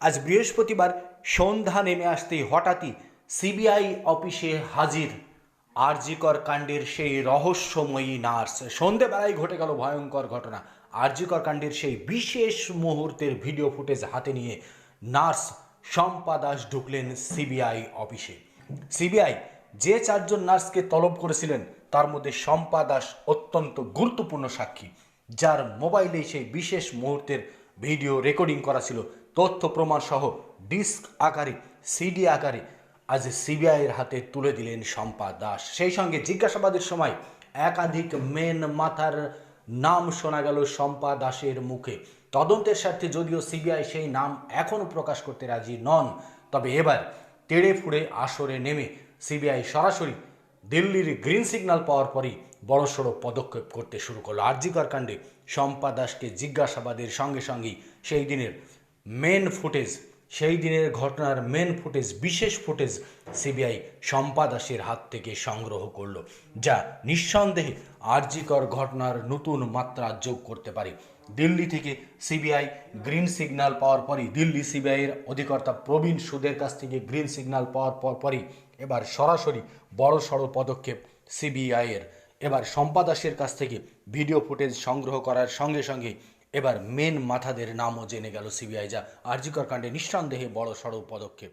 আজ বৃহস্পতিবার সন্ধ্যা নেমে আসতেই হঠাৎই সিবিআই অফিসে হাজির। আরজিকর কাণ্ডের সেই রহস্যময়ী নার্স। সন্ধেবেলায় ঘটে গেল ভয়ঙ্কর ঘটনা। আরজিকর কাণ্ডের সেই বিশেষ মুহূর্তের ভিডিও ফুটেজ হাতে নিয়ে নার্স শম্পা দাস ঢুকলেন সিবিআই অফিসে। সিবিআই যে চারজন নার্সকে তলব করেছিলেন, তার মধ্যে শম্পা দাস অত্যন্ত গুরুত্বপূর্ণ সাক্ষী, যার মোবাইলে সেই বিশেষ মুহূর্তের ভিডিও রেকর্ডিং করা ছিল, তথ্য প্রমাণ সহ ডিস্ক আকারে, সিডি আকারে আজ সিবিআইয়ের হাতে তুলে দিলেন শম্পা দাস। সেই সঙ্গে জিজ্ঞাসাবাদের সময় একাধিক মেন মাথার নাম শোনা গেল শম্পা দাসের মুখে। তদন্তের স্বার্থে যদিও সিবিআই সেই নাম এখনও প্রকাশ করতে রাজি নন, তবে এবার তেড়ে ফুড়ে আসরে নেমে সিবিআই সরাসরি দিল্লির গ্রিন সিগন্যাল পাওয়ার পরই বড়সড় পদক্ষেপ করতে শুরু করল আরজিকর কাণ্ডে শম্পা দাসকে জিজ্ঞাসাবাদের সঙ্গে সঙ্গেই সেই দিনের মেন ফুটেজ সেই দিনের ঘটনার মেন ফুটেজ বিশেষ ফুটেজ সিবিআই শম্পা দাসের হাত থেকে সংগ্রহ করল, যা নিঃসন্দেহে আরজিকর ঘটনার নতুন মাত্রা যোগ করতে পারে। দিল্লি থেকে সিবিআই গ্রিন সিগন্যাল পাওয়ার পরই, দিল্লি সিবিআইয়ের অধিকর্তা প্রবীণ সুদের কাছ থেকে গ্রিন সিগন্যাল পাওয়ার পর পরই এবার সরাসরি বড় সড়ো পদক্ষেপ সিবিআইয়ের এবার শম্পা দাসের কাছ থেকে ভিডিও ফুটেজ সংগ্রহ করার সঙ্গে সঙ্গে এবার মেন মাথাদের নামও জেনে গেল সিবিআই যা আরজিকর কাণ্ডে নিঃসন্দেহে বড় সড়ো পদক্ষেপ।